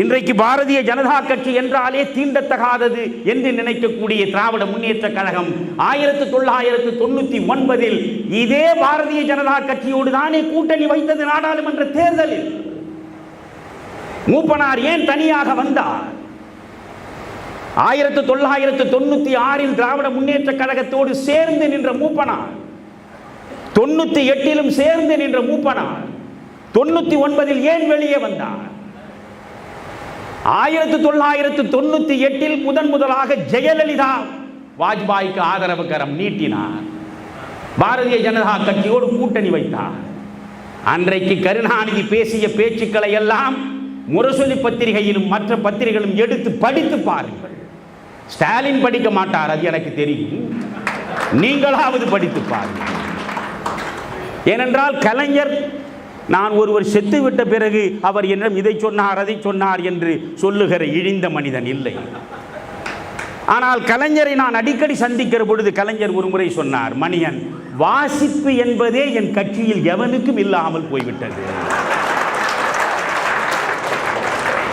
இன்றைக்கு பாரதிய ஜனதா கட்சி என்றாலே தீண்டத்தகாதது என்று நினைக்கக்கூடிய திராவிட முன்னேற்ற கழகம் ஆயிரத்தி தொள்ளாயிரத்து தொண்ணூத்தி ஒன்பதில் இதே பாரதிய ஜனதா கட்சியோடு தானே கூட்டணி வைத்தது நாடாளுமன்ற தேர்தலில். மூப்பனார் ஏன் தனியாக வந்தார்? ஆயிரத்தி தொள்ளாயிரத்து தொண்ணூத்தி ஆறில் திராவிட முன்னேற்ற கழகத்தோடு சேர்ந்து நின்ற மூப்பனார். தொண்ணூத்தி எட்டிலும் சேர்ந்து நின்ற மூப்பனார். தொண்ணூத்தி ஒன்பதில் ஏன் வெளியே வந்தார்? ஆயிரத்தி தொள்ளாயிரத்து தொண்ணூத்தி எட்டில் முதன் முதலாக ஜெயலலிதா வாஜ்பாய்க்கு ஆதரவு கரம் நீட்டினார். பாரதிய ஜனதா கட்சியோடு கூட்டணி வைத்தார். அன்றைக்கு கருணாநிதி பேசிய பேச்சுக்களை எல்லாம் முரசொலி பத்திரிகையிலும் மற்ற பத்திரிகைகளும் எடுத்து படித்து பாருங்கள். ஸ்டாலின் படிக்க மாட்டார் அது எனக்கு தெரியும். நீங்களாவது படித்து பாருங்கள். ஏனென்றால் கலைஞர் நான் ஒருவர் செத்து விட்ட பிறகு அவர் என்னிடம் இதை சொன்னார் அதை சொன்னார் என்று சொல்லுகிற இழிந்த மனிதன் இல்லை. ஆனால் கலைஞரை நான் அடிக்கடி சந்திக்கிற பொழுது கலைஞர் ஒரு முறை சொன்னார் மணியன் வாசிப்பு என்பதே என் கட்சியில் எவனுக்கும் இல்லாமல் போய்விட்டது.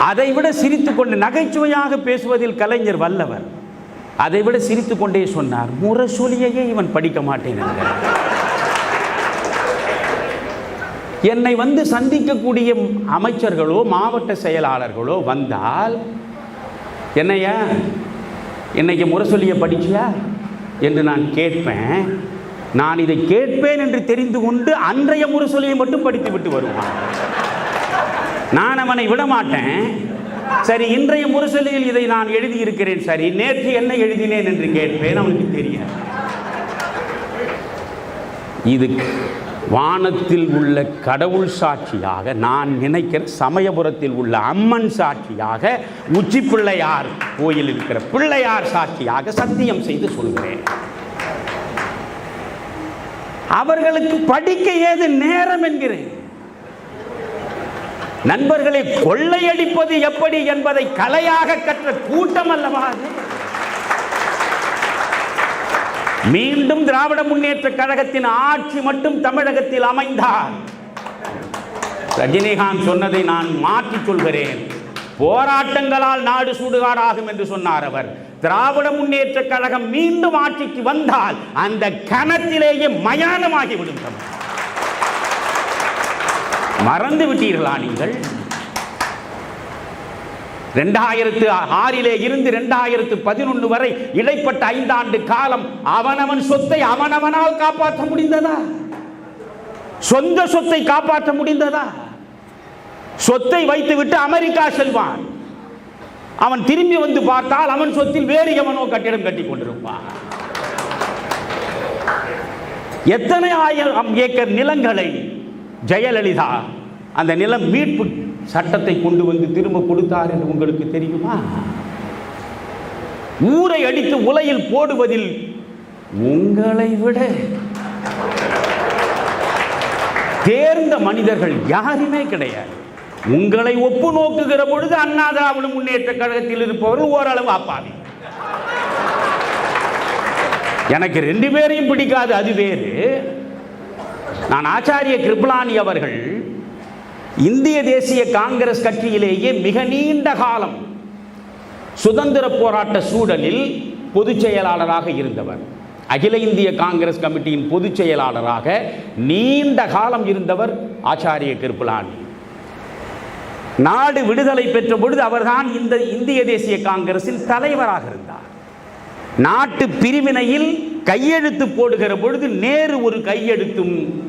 அதைவிட சிரித்துக்கொண்டு நகைச்சுவையாக பேசுவதில் கலைஞர் வல்லவர். அதைவிட சிரித்துக்கொண்டே சொன்னார் முரசொலியையே இவன் படிக்க மாட்டேன். என்னை வந்து சந்திக்கக்கூடிய அமைச்சர்களோ மாவட்ட செயலாளர்களோ வந்தால் என்னையா இன்னைக்கு முரசொலியை படிச்சியா? என்று நான் கேட்பேன். நான் இதை கேட்பேன் என்று தெரிந்து கொண்டு அன்றைய முரசொலியை மட்டும் படித்து விட்டு வருவான். நான் அவனை விடமாட்டேன் சரி இன்றைய முரசொலியில் இதை நான் எழுதியிருக்கிறேன். சரி நேற்று என்ன எழுதினேன் என்று கேட்பேன். அவனுக்கு தெரியாது. இது வானத்தில் உள்ள கடவுள் சாட்சியாக நான் நினைக்கிற சமயபுரத்தில் உள்ள அம்மன் சாட்சியாக உச்சி பிள்ளையார் கோயில் இருக்கிற பிள்ளையார் சாட்சியாக சத்தியம் செய்து சொல்கிறேன். அவர்களுக்கு படிக்க ஏது நேரம் என்கிறேன். நண்பர்களை கொள்ளையடிப்பது எப்படி என்பதை கலையாக கற்ற கூட்டம் அல்லவா அது? மீண்டும் திராவிட முன்னேற்ற கழகத்தின் ஆட்சி மட்டும் தமிழகத்தில் அமைந்தார் ரஜினிகாந்த் சொன்னதை நான் மாற்றி சொல்கிறேன். போராட்டங்களால் நாடு சுடுகாடாகும் என்று சொன்னார் அவர். திராவிட முன்னேற்ற கழகம் மீண்டும் ஆட்சிக்கு வந்தால் அந்த கணத்திலேயே மயானமாகி விடும் மறந்து விட்டீர்களா நீங்கள்? ரெண்டாயிரத்து ஆறிலே இருந்து ரெண்டாயிரத்து பதினொன்று வரை இடைப்பட்ட ஐந்தாண்டு காலம் அவனவன் சொத்தை அவனவனால் காப்பாற்ற முடிந்ததா? சொந்த சொத்தை காப்பாற்ற முடிந்ததா? சொத்தை வைத்துவிட்டு அமெரிக்கா செல்வான். அவன் திரும்பி வந்து பார்த்தால் அவன் சொத்தில் வேறு எவனோ கட்டிடம் கட்டி கொண்டிருப்பான். எத்தனை ஆயிரம் ஏக்கர் நிலங்களை ஜெயலலிதா அந்த நிலம் மீட்பு சட்டத்தை கொண்டு வந்து திரும்ப கொடுத்தார் என்று உங்களுக்கு தெரியுமா? ஊரை அடித்து உலையில் போடுவதில் உங்களை விட தேர்ந்த மனிதர்கள் யாருமே கிடையாது. உங்களை ஒப்பு நோக்குகிற பொழுது அண்ணா திராவிட முன்னேற்ற கழகத்தில் இருப்பவர்கள் ஓரளவு அப்பாவி. எனக்கு ரெண்டு பேரையும் பிடிக்காது அது வேறு. நான் ஆச்சாரிய கிருபலானி அவர்கள் இந்திய தேசிய காங்கிரஸ் கட்சியிலேயே மிக நீண்ட காலம் சுதந்திர போராட்ட சூழலில் பொதுச் செயலாளராக இருந்தவர். அகில இந்திய காங்கிரஸ் கமிட்டியின் பொதுச் செயலாளராக நீண்ட காலம் இருந்தவர் ஆச்சாரிய கிருப்பலானி. நாடு விடுதலை பெற்ற பொழுது அவர்தான் இந்த இந்திய தேசிய காங்கிரசின் தலைவராக இருந்தார். நாட்டு பிரிவினையில் கையெழுத்து போடுகிற பொழுது நேரு ஒரு கையெழுத்தும்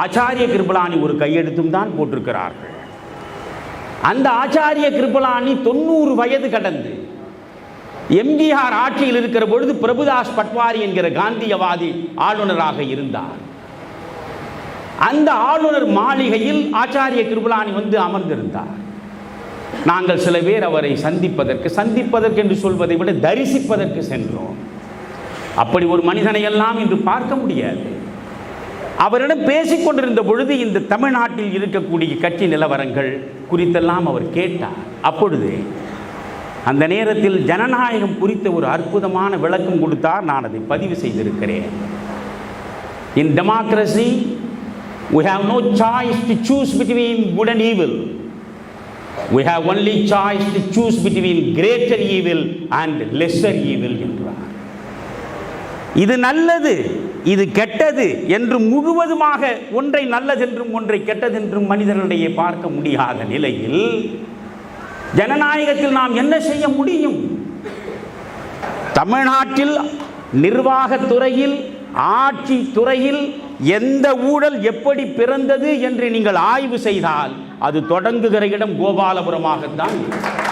ஆச்சாரிய கிருபலானி ஒரு கையெழுத்தும் தான் போட்டிருக்கிறார்கள். அந்த ஆச்சாரிய கிருபலானி தொண்ணூறு வயது கடந்து எம்ஜிஆர் ஆட்சியில் இருக்கிற பொழுது பிரபுதாஸ் பட்வாரி என்கிற காந்தியவாதி ஆளுநராக இருந்தார். அந்த ஆளுநர் மாளிகையில் ஆச்சாரிய கிருபலானி வந்து அமர்ந்திருந்தார். நாங்கள் சில பேர் அவரை சந்திப்பதற்கு சந்திப்பதற்கு என்று சொல்வதை விட தரிசிப்பதற்கு சென்றோம். அப்படி ஒரு மனிதனை எல்லாம் இன்று பார்க்க முடியாது. அவரிடம் பேசிக்கொண்டிருந்த பொழுது இந்த தமிழ்நாட்டில் இருக்கக்கூடிய கட்சி நிலவரங்கள் குறித்தெல்லாம் அவர் கேட்டார். அப்பொழுது அந்த நேரத்தில் ஜனநாயகம் குறித்த ஒரு அற்புதமான விளக்கம் கொடுத்தார். நான் அதை பதிவு செய்திருக்கிறேன். In democracy we have no choice to choose between good and evil. We have only choice to choose between greater evil and lesser evil என்றார். இது நல்லது. இது கெட்டது என்று முழுவதுமாக ஒன்றை நல்லதென்றும் ஒன்றை கெட்டதென்றும் மனிதர்களிடையே பார்க்க முடியாத நிலையில் ஜனநாயகத்தில் நாம் என்ன செய்ய முடியும் தமிழ்நாட்டில் நிர்வாகத் துறையில் ஆட்சி துறையில் எந்த ஊழல் எப்படி பிறந்தது என்று நீங்கள் ஆய்வு செய்தால் அது தொடங்குகிற இடம் கோபாலபுரமாகத்தான் இருக்கும்.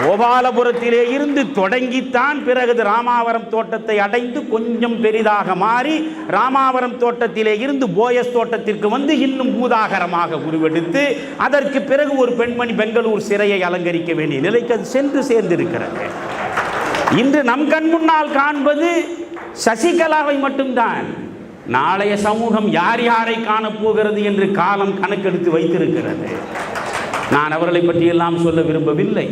கோபாலபுரத்திலே இருந்து தொடங்கித்தான் பிறகு ராமாவரம் தோட்டத்தை அடைந்து கொஞ்சம் பெரிதாக மாறி ராமாவரம் தோட்டத்திலே இருந்து போயஸ் தோட்டத்திற்கு வந்து இன்னும் பூதாகரமாக உருவெடுத்து அதற்கு பிறகு ஒரு பெண்மணி பெங்களூர் சிறையை அலங்கரிக்க வேண்டிய நிலைக்கு அது சென்று சேர்ந்திருக்கிறது. இன்று நம் கண் முன்னால் காண்பது சசிகலாவை மட்டும்தான். நாளைய சமூகம் யார் யாரை காணப்போகிறது என்று காலம் கணக்கெடுத்து வைத்திருக்கிறது. நான் அவர்களை பற்றியெல்லாம் சொல்ல விரும்பவில்லை.